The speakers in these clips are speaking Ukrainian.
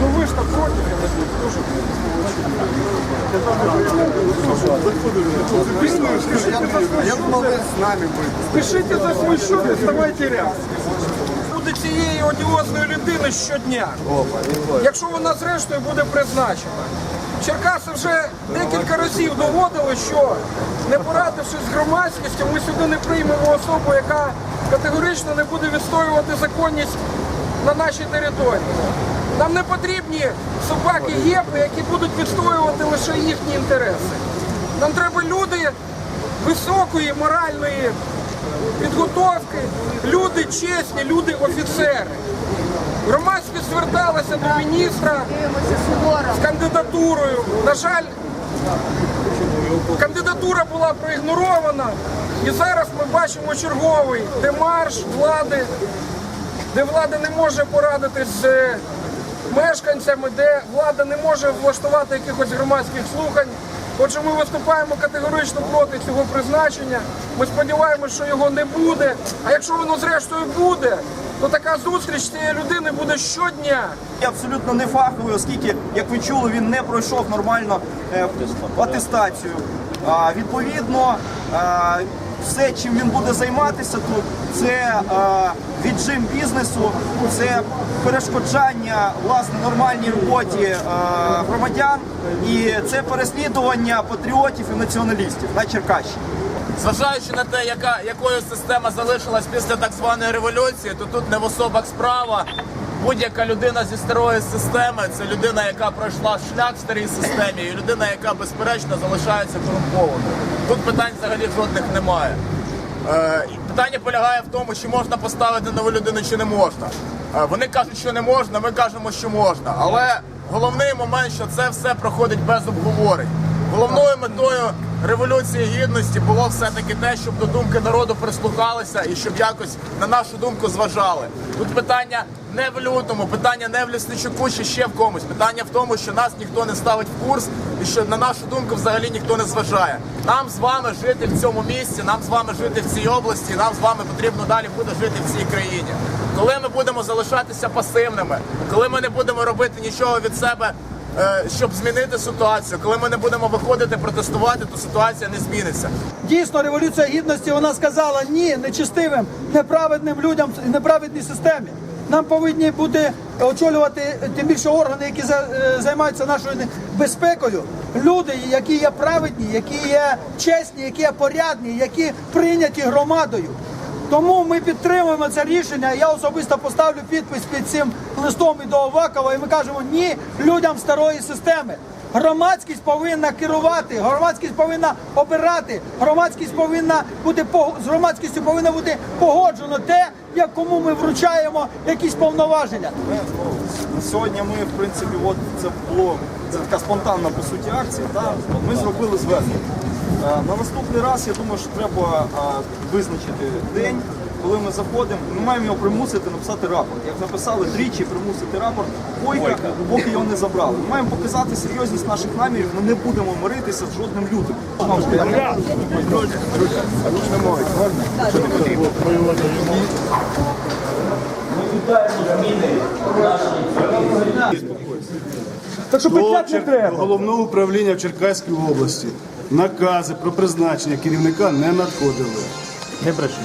Ну ви ж так проти, я думав, ви з нами будете. Пишите за свой счет и вставайте рядом. Буде цієї одіозної людини щодня. Якщо вона зрештою буде призначена. Черкаси вже декілька разів доводили, що не порадившись з громадськістю, ми сюди не приймемо особу, яка категорично не буде відстоювати законність на нашій території. Нам не потрібні собаки єпи, які будуть відстоювати лише їхні інтереси. Нам треба люди високої моральної підготовки, люди чесні, люди офіцери. Громадськість зверталася до міністра з кандидатурою. На жаль, кандидатура була проігнорована. І зараз ми бачимо черговий демарш влади, де влада не може порадитись з е, мешканцями, де влада не може влаштувати якихось громадських слухань. Отже, ми виступаємо категорично проти цього призначення. Ми сподіваємося, що його не буде. А якщо воно зрештою буде, то така зустріч цієї людини буде щодня. Абсолютно не фаховий, оскільки, як ви чули, він не пройшов нормально е, атестацію. Відповідно, а, все, чим він буде займатися тут, це а, віджим бізнесу, це перешкоджання власне нормальній роботі а, громадян і це переслідування патріотів і націоналістів на Черкащині. Зважаючи на те, яка якою система залишилась після так званої революції, то тут не в особах справа. Будь-яка людина зі старої системи це людина, яка пройшла шлях в старій системі, і людина, яка безперечно залишається корумпованою. Тут питань взагалі жодних немає. Е, питання полягає в тому, чи можна поставити нову людину, чи не можна. Е, вони кажуть, що не можна, ми кажемо, що можна. Але головний момент, що це все проходить без обговорень. Головною метою революції гідності було все-таки те, щоб до думки народу прислухалися і щоб якось на нашу думку зважали. Тут питання не в лютому, питання не в Лісничуку чи ще в комусь. Питання в тому, що нас ніхто не ставить в курс і що на нашу думку взагалі ніхто не зважає. Нам з вами жити в цьому місці, нам з вами жити в цій області, нам з вами потрібно далі буде жити в цій країні. Коли ми будемо залишатися пасивними, коли ми не будемо робити нічого від себе щоб змінити ситуацію. Коли ми не будемо виходити протестувати, то ситуація не зміниться. Дійсно, революція гідності вона сказала ні нечистивим, неправедним людям неправедній системі. Нам повинні бути очолювати тим більше органи, які е, займаються нашою безпекою. Люди, які є праведні, які є чесні, які є порядні, які прийняті громадою. Тому ми підтримуємо це рішення. Я особисто поставлю підпис під цим листом і до Овакова, і ми кажемо ні людям старої системи. Громадськість повинна керувати, громадськість повинна обирати, громадськість повинна бути з громадськістю повинно бути погоджено те, як кому ми вручаємо якісь повноваження. Сьогодні ми, в принципі, от це було це така спонтанна по суті акція. Та? Ми зробили звернення. Е, На наступний раз я думаю, що треба е, визначити день, коли ми заходимо. Ми маємо його примусити написати рапорт. Як написали тричі, примусити рапорт бойка, поки його не забрали. Ми маємо показати серйозність наших намірів. Ми не будемо миритися з жодним лютим. Так що до не треба. головного управління в Черкаській області накази про призначення керівника не надходили. Не бреши.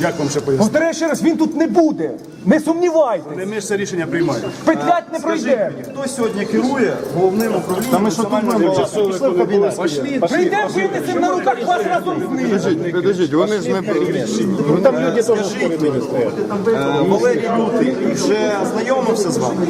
Як вам ще пояснити? Повторяю ще раз, він тут не буде. Не сумнівайтесь. Не ми ж це рішення приймаємо. Петлять не пройде. Хто сьогодні керує головним управлінням національної безпеки? Пішли в кабінет. Прийдемо, винесемо на руках вас разом з ним. Підождіть, вони ж не Там люди теж Е, Валерій Лютий вже знайомився з вами?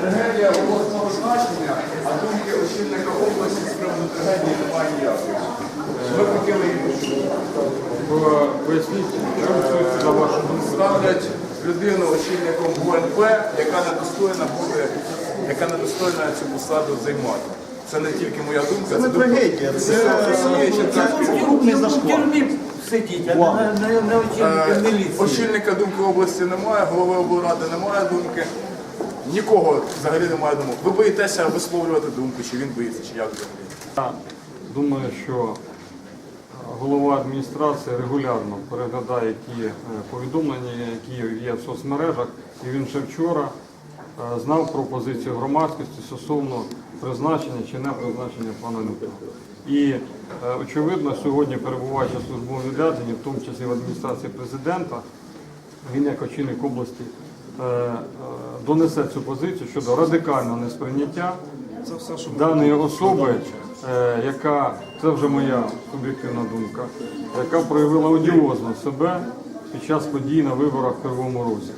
Трагедія обласного значення, а думки очільника області з приводу трагедії немає ніякої. Ми хотіли е, пояснити, що стосується на вашу думку. Ставлять людину очільником ГУНП, яка недостойна буде, яка недостойна цю посаду займати. Це не тільки моя думка, Це не трагедія, це крупний зашквар. Е, Очільника думки області немає, голови облради немає думки. Нікого взагалі немає думок. Ви боїтеся висловлювати думку, чи він боїться, чи як взагалі? Я думаю, що голова адміністрації регулярно переглядає ті е, повідомлення, які є в соцмережах, і він ще вчора е, знав про позицію громадськості стосовно призначення чи не призначення пана Нука. І е, очевидно, сьогодні перебуваючи в службовому відрядженні, в тому числі в адміністрації президента, він як очільник області донесе цю позицію щодо радикального несприйняття даної особи, е, яка це вже моя суб'єктивна думка, яка проявила одіозно себе під час подій на виборах в Кривому Розі.